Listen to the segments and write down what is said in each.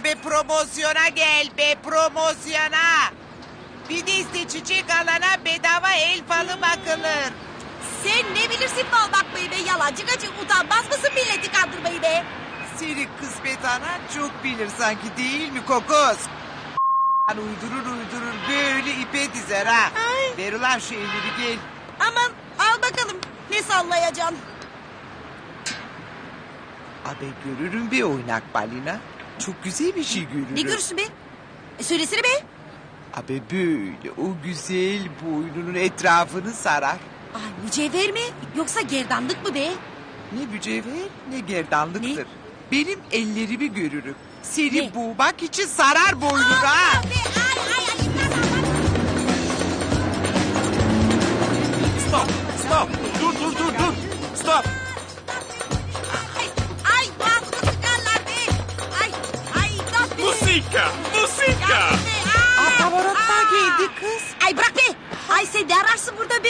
Abi promosyona gel be promosyona. Bir deste çiçek alana bedava el falı bakılır. Sen ne bilirsin bal bakmayı be yalancı gacı utanmaz mısın milleti kandırmayı be? Seni kısmet anan çok bilir sanki değil mi kokos? Uydurur uydurur böyle ipe dizer ha. Ay. Ver ulan şu elleri gel. Aman al bakalım ne sallayacaksın? Abi görürüm bir oynak balina. Çok güzel bir şey görürüm. Ne görürsün be? E, söylesene be. Abi böyle o güzel boynunun etrafını sarar. Ay mücevher mi yoksa gerdanlık mı be? Ne mücevher ne gerdanlıktır. Ne? Benim ellerimi görürüm. Seni Ne? boğmak için sarar boynunu ha. Stop, stop. Dur, dur, dur, dur. Stop. Musika, musika. Aparatlar geldi kız. Ay bırak be. Ay sen ne ararsın burada be?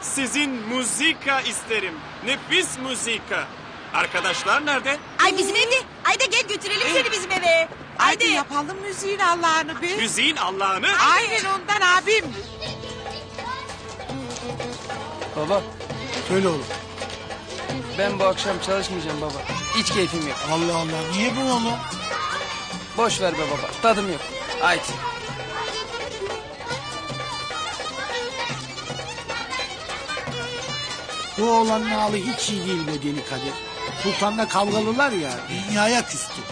Sizin muzika isterim. Nefis muzika. Arkadaşlar nerede? Ay bizim evde. Haydi gel götürelim seni bizim eve. Haydi Haydi. yapalım müziğin Allah'ını be. Müziğin Allah'ını. Aynen ondan abim. Baba Söyle oğlum. ben bu akşam çalışmayacağım baba. Hiç keyfim yok. Allah Allah niye bu oğlum? Boş ver be baba. Tadım yok. Haydi. Bu oğlanın halı hiç iyi değil be deli Kadir. Sultanla kavgalılar ya dünyaya küstü.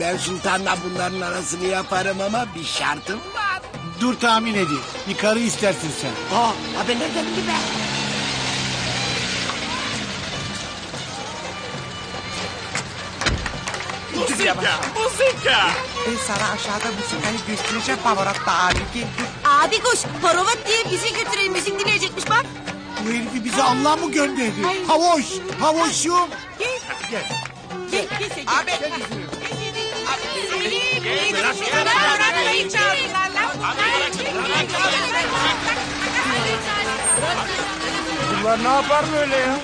Ben sultanla bunların arasını yaparım ama bir şartım var. Dur tahmin edeyim. Bir karı istersin sen. Aa, abi nereden bildi Musika, musika. Ben sana aşağıda müzikayı göstereceğim Pavarotti abi. Gel. Abi koş. Parovat diye bizi götürelim. Müzik dinleyecekmiş bak. Bu herifi bize Allah mı gönderdi? Havoş, havoşum. Gel. Gel. Gel. Gel. sen, Abi. Lan. Bunlar ne yapar böyle ya?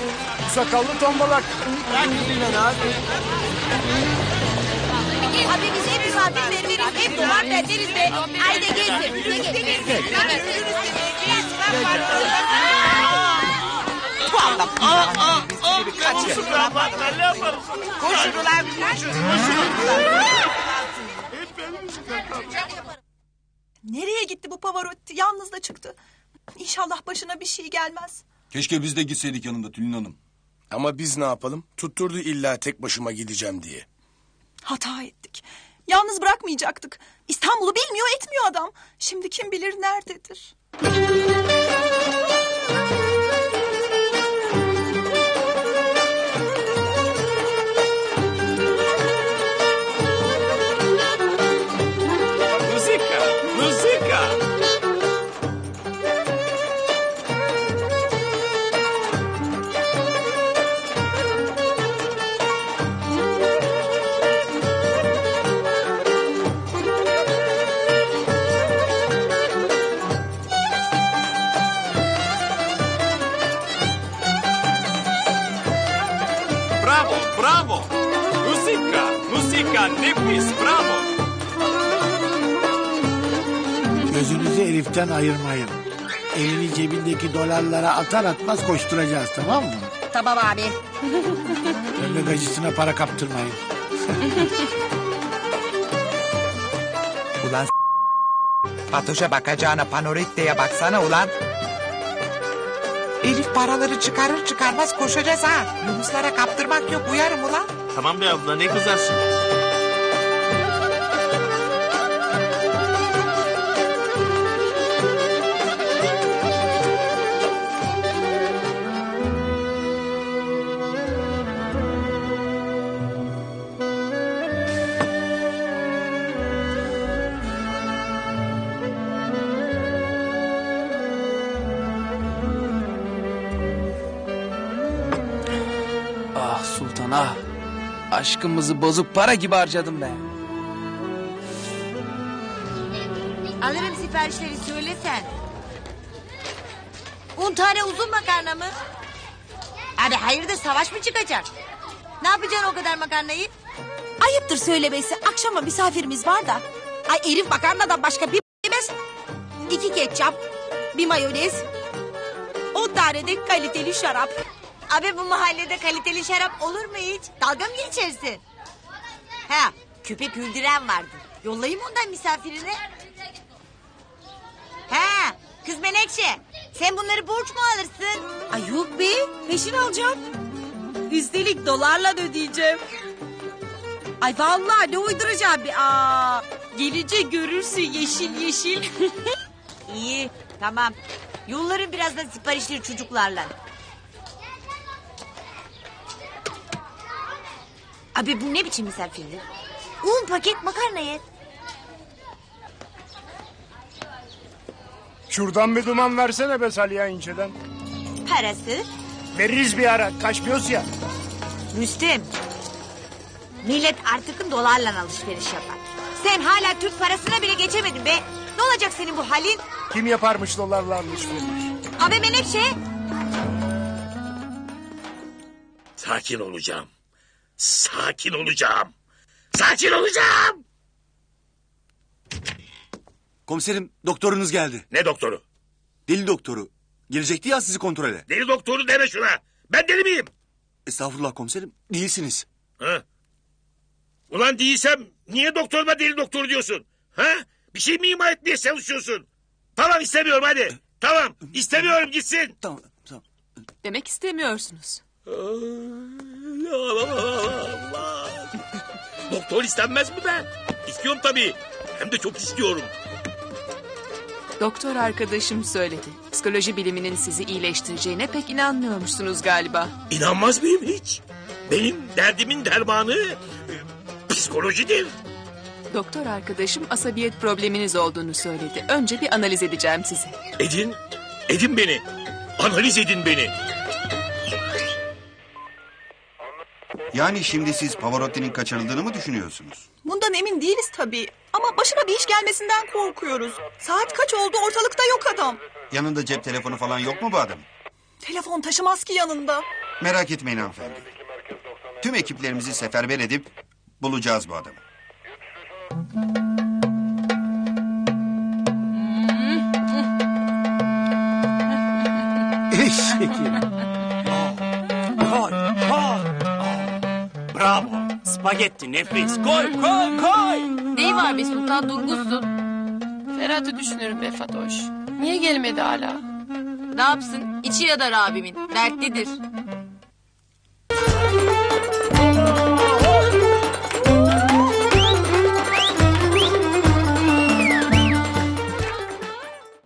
Sakallı tombalak. Abi biz hep misafir veririz. Hep dolar veririz be. Haydi. Koşun ulan koşun. Nereye gitti bu Pavarotti? Yalnız da çıktı. İnşallah başına bir şey gelmez. Keşke biz de gitseydik yanında Tülin Hanım. Ama biz ne yapalım? Tutturdu illa tek başıma gideceğim diye. Hata ettik. Yalnız bırakmayacaktık. İstanbul'u bilmiyor etmiyor adam. Şimdi kim bilir nerededir. Musika nefis, bravo. Gözünüzü Elif'ten ayırmayın. Elini cebindeki dolarlara atar atmaz koşturacağız tamam mı? Tamam abi. Öyle gacısına para kaptırmayın. Ulan s- Fatoş'a bakacağına Panorette'ye baksana ulan. Elif paraları çıkarır çıkarmaz koşacağız ha. Yunuslara kaptırmak yok uyarım ulan. Tamam be abla ne kızarsın? Ah sultan ah. Aşkımızı bozup para gibi harcadım be. Alırım siparişleri söyle sen. Un tane uzun makarna mı? Abi hayırdır savaş mı çıkacak? Ne yapacaksın o kadar makarnayı? Ayıptır söylemesi. Akşama misafirimiz var da. Ay Elif makarnadan başka bir yemez. İki ketçap, bir mayonez, on tane de kaliteli şarap. Abi bu mahallede kaliteli şarap olur mu hiç? Dalga mı geçersin? Ha, köpek öldüren vardı. Yollayayım ondan misafirine. Ha, kız Menekşe. Sen bunları borç mu alırsın? Ay yok be, peşin alacağım. Üstelik dolarla da ödeyeceğim. Ay vallahi ne uyduracağım bir aa. Gelince görürsün yeşil yeşil. İyi, tamam. Yolların birazdan siparişleri çocuklarla. Abi bu ne biçim misafirlik? Un paket makarna ye. Şuradan bir duman versene be Salya inceden. Parası? Veririz bir ara. Kaçmıyoruz ya. Rüstem. Millet artık dolarla alışveriş yapar. Sen hala Türk parasına bile geçemedin be. Ne olacak senin bu halin? Kim yaparmış dolarla alışveriş? Abi Menekşe. Sakin olacağım. Sakin olacağım. Sakin olacağım. Komiserim doktorunuz geldi. Ne doktoru? Deli doktoru. Gelecekti ya sizi kontrole. Deli doktoru deme şuna. Ben deli miyim? Estağfurullah komiserim. Değilsiniz. Ha? Ulan değilsem niye doktoruma deli doktor diyorsun? Ha? Bir şey mi ima etmeye çalışıyorsun? Tamam istemiyorum hadi. Tamam istemiyorum gitsin. Tamam tamam. Demek istemiyorsunuz. Allah. Doktor istenmez mi ben? İstiyorum tabii. Hem de çok istiyorum. Doktor arkadaşım söyledi. Psikoloji biliminin sizi iyileştireceğine pek inanmıyormuşsunuz galiba. İnanmaz mıyım hiç? Benim derdimin dermanı e, psikolojidir. Doktor arkadaşım asabiyet probleminiz olduğunu söyledi. Önce bir analiz edeceğim sizi. Edin, edin beni. Analiz edin beni. Yani şimdi siz Pavarotti'nin kaçırıldığını mı düşünüyorsunuz? Bundan emin değiliz tabii. Ama başına bir iş gelmesinden korkuyoruz. Saat kaç oldu ortalıkta yok adam. Yanında cep telefonu falan yok mu bu adam? Telefon taşımaz ki yanında. Merak etmeyin hanımefendi. Tüm ekiplerimizi seferber edip bulacağız bu adamı. Eşekim. Spagetti nefis. Koy, koy, koy. Neyi var be Sultan durgunsun. Ferhat'ı düşünürüm be Fatoş. Niye gelmedi hala? Ne yapsın? İçi yadar abimin. Dertlidir.